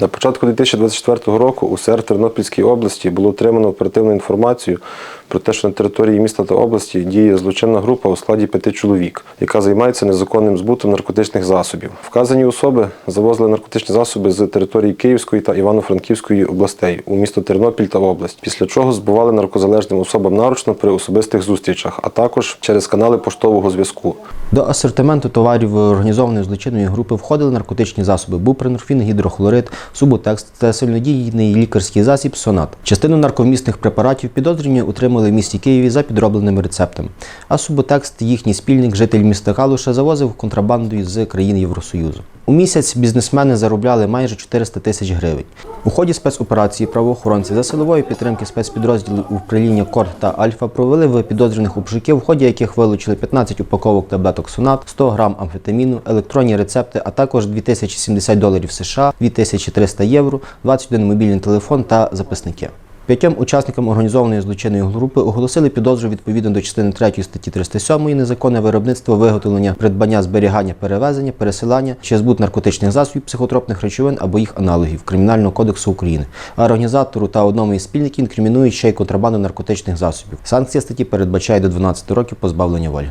На початку 2024 року у СР Тернопільській області було отримано оперативну інформацію про те, що на території міста та області діє злочинна група у складі п'яти чоловік, яка займається незаконним збутом наркотичних засобів. Вказані особи завозили наркотичні засоби з території Київської та Івано-Франківської областей у місто Тернопіль та область, після чого збували наркозалежним особам наручно при особистих зустрічах, а також через канали поштового зв'язку. До асортименту товарів організованої злочинної групи входили наркотичні засоби бупренорфін, гідрохлорид, субутекст та сильнодійний лікарський засіб сонат. Частину нарковмісних препаратів підозрювані утримали в місті Києві за підробленими рецептами. А субутекст їхній спільник, житель міста Калуша, завозив контрабандою з країн Євросоюзу. У місяць бізнесмени заробляли майже 400 тисяч гривень. У ході спецоперації правоохоронці за силової підтримки спецпідрозділів управління Корт та Альфа провели в підозрюваних обшуків, в ході яких вилучили 15 упаковок таблеток Сонат, 100 грам амфетаміну, електронні рецепти, а також 2070 доларів США, 2300 євро, 21 мобільний телефон та записники. П'ятьом учасникам організованої злочинної групи оголосили підозру відповідно до частини 3 статті 307 незаконне виробництво, виготовлення, придбання, зберігання, перевезення, пересилання чи збут наркотичних засобів, психотропних речовин або їх аналогів Кримінального кодексу України. А організатору та одному із спільників інкримінують ще й контрабанду наркотичних засобів. Санкція статті передбачає до 12 років позбавлення волі.